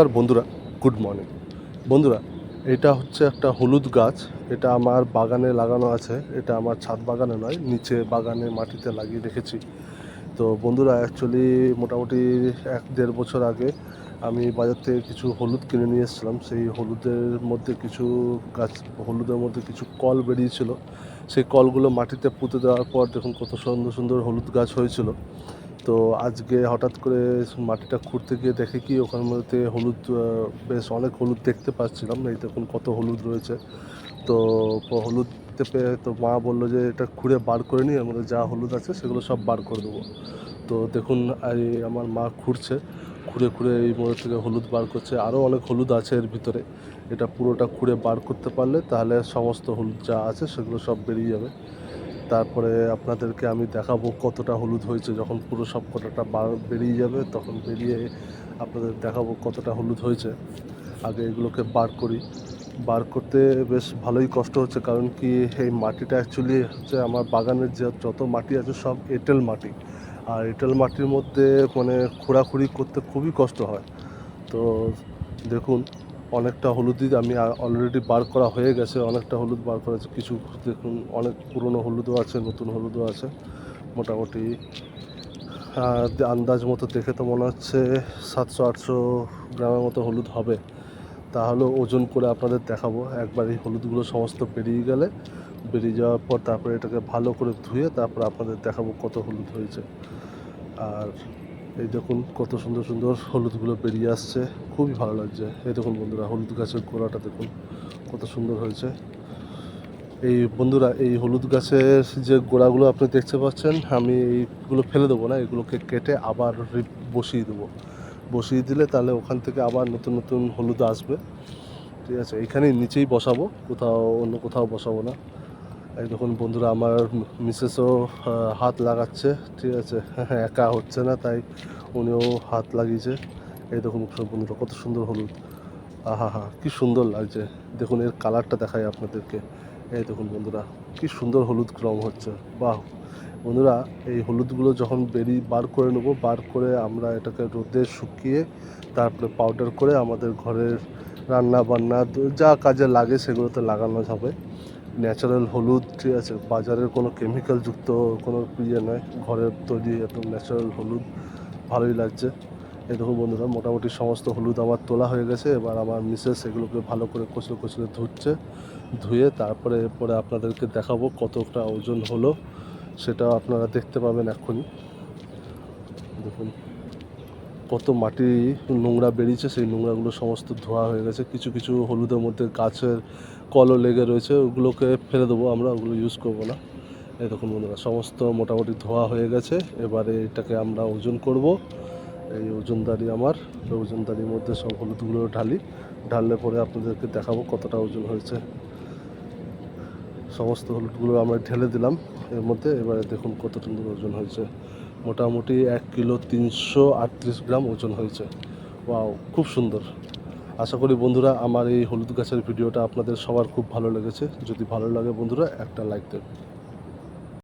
নমস্কার বন্ধুরা good morning বন্ধুরা, এটা হচ্ছে একটা হলুদ গাছ, এটা আমার বাগানে লাগানো আছে, এটা আমার ছাদ বাগানে নয়, নিচে বাগানে মাটিতে লাগিয়ে রেখেছি। তো বন্ধুরা অ্যাকচুয়ালি মোটামুটি এক দেড় বছর আগে আমি বাজার থেকে কিছু হলুদ কিনে নিয়ে এসেছিলাম, সেই হলুদের মধ্যে কিছু গাছ, হলুদের মধ্যে কিছু কল বেরিয়েছিল। সেই কলগুলো মাটিতে পুঁতে দেওয়ার পর দেখুন কত সুন্দর সুন্দর হলুদ গাছ হয়েছিল। তো আজকে হঠাৎ করে মাটিটা খুঁড়তে গিয়ে দেখে কি ওখানের মধ্যে হলুদ বেশ অনেক হলুদ দেখতে পাচ্ছিলাম, এই দেখুন কত হলুদ রয়েছে। তো হলুদ পেয়ে তো মা বলল যে এটা খুঁড়ে বার করে নিই মধ্যে যা হলুদ আছে সেগুলো সব বার করে দেবো। তো দেখুন, এই আমার মা খুঁড়ছে, খুঁড়ে খুঁড়ে এই মধ্যে থেকে হলুদ বার করছে। আরও অনেক হলুদ আছে এর ভিতরে। এটা পুরোটা খুঁড়ে বার করতে পারলে তাহলে সমস্ত হলুদ যা আছে সেগুলো সব বেরিয়ে যাবে। তারপরে আপনাদেরকে আমি দেখাবো কতটা হলুদ হয়েছে। যখন পুরো সব কটাটা বার বেরিয়ে যাবে, তখন বেরিয়ে আপনাদের দেখাবো কতটা হলুদ হয়েছে। আগে এগুলোকে বার করি। বার করতে বেশ ভালোই কষ্ট হচ্ছে, কারণ কি এই মাটিটা অ্যাকচুয়ালি হচ্ছে আমার বাগানের যে যত মাটি আছে সব এঁটেল মাটি। আর এঁটেল মাটির মধ্যে মানে খোঁড়াখুড়ি করতে খুবই কষ্ট হয়। তো দেখুন অনেকটা হলুদই আমি অলরেডি বার করা হয়ে গেছে, অনেকটা হলুদ বার করা আছে। কিছু দেখুন, অনেক পুরনো হলুদও আছে, নতুন হলুদও আছে, মোটামুটি। আন্দাজ মতো দেখে তো মনে হচ্ছে সাতশো আটশো গ্রামের মতো হলুদ হবে। তাহলে ওজন করে আপনাদের দেখাবো, একবার এই হলুদগুলো সমস্ত বেরিয়ে গেলে, বেরিয়ে যাওয়ার পর তারপরে এটাকে ভালো করে ধুয়ে তারপর আপনাদের দেখাবো কত হলুদ হয়েছে। আর এই দেখুন, কত সুন্দর সুন্দর হলুদগুলো বেরিয়ে আসছে। খুবই ভালো লাগছে। এই দেখুন বন্ধুরা, হলুদ গাছের গোড়াটা দেখুন, কত সুন্দর হয়েছে। এই বন্ধুরা, এই হলুদ গাছের যে গোড়াগুলো আপনি দেখতে পাচ্ছেন, আমি এইগুলো ফেলে দেবো না, এগুলোকে কেটে আবার বসিয়ে দেবো। বসিয়ে দিলে তাহলে ওখান থেকে আবার নতুন নতুন হলুদ আসবে। ঠিক আছে, এইখানেই নিচেই বসাবো, কোথাও অন্য কোথাও বসাবো না। দেখুন বন্ধুরা, আমার মিসেসও হাত লাগাচ্ছে, ঠিক আছে? একা হচ্ছে না, তাই উনিও হাত লাগিয়েছে। এই দেখুন বন্ধুরা, কত সুন্দর হলুদ। আহা হা, কি সুন্দর লাগছে। দেখুন, এর কালারটা দেখায় আপনাদেরকে। এই দেখুন বন্ধুরা, কি সুন্দর হলুদ রং হচ্ছে। বাহ! বন্ধুরা, এই হলুদগুলো যখন বেরি, বার করে নেব, বার করে আমরা এটাকে রোদে শুকিয়ে তারপরে পাউডার করে আমাদের ঘরের রান্না বান্না যা কাজে লাগে সেগুলোতে লাগানো যাবে। ন্যাচারাল হলুদ ঠিক আছে, বাজারের কোনো কেমিক্যাল যুক্ত কোনো ইয়ে নয়, ঘরের তৈরি একদম ন্যাচারাল হলুদ, ভালোই লাগছে। এই বন্ধুরা, মোটামুটি সমস্ত হলুদ আমার তোলা হয়ে গেছে, এবার আমার মিসেস এগুলোকে ভালো করে কচলে কচলে ধুচ্ছে, ধুয়ে তারপরে এরপরে আপনাদেরকে দেখাবো কতটা ওজন হলো সেটা আপনারা দেখতে পাবেন এখনই দেখুন, কত মাটি নোংরা বেরিয়েছে, সেই নোংরাগুলো সমস্ত ধোয়া হয়ে গেছে, কিছু কিছু হলুদের মধ্যে গাছের কলও লেগে রয়েছে, ওগুলোকে ফেলে দেবো আমরা, ওগুলো ইউজ করব না। এই দেখুন বন্ধুরা, সমস্ত মোটামুটি ধোয়া হয়ে গেছে। এবারে এটাকে আমরা ওজন করব। এই ওজনদারি আমার ওজনদারির মধ্যে সব হলুদগুলো ঢালি। ঢাললে পরে আপনাদেরকে দেখাবো কতটা ওজন হয়েছে। সমস্ত হলুদগুলো আমরা ঢেলে দিলাম এর মধ্যে। এবারে দেখুন কত সুন্দর ওজন হয়েছে। মোটামুটি এক কিলো তিনশো আটত্রিশ গ্রাম ওজন হয়েছে। ওয়াও, খুব সুন্দর। আশা করি বন্ধুরা আমার এই হলুদ গাছের ভিডিওটা আপনাদের সবার খুব ভালো লেগেছে। যদি ভালো লাগে বন্ধুরা একটা লাইক দেবেন।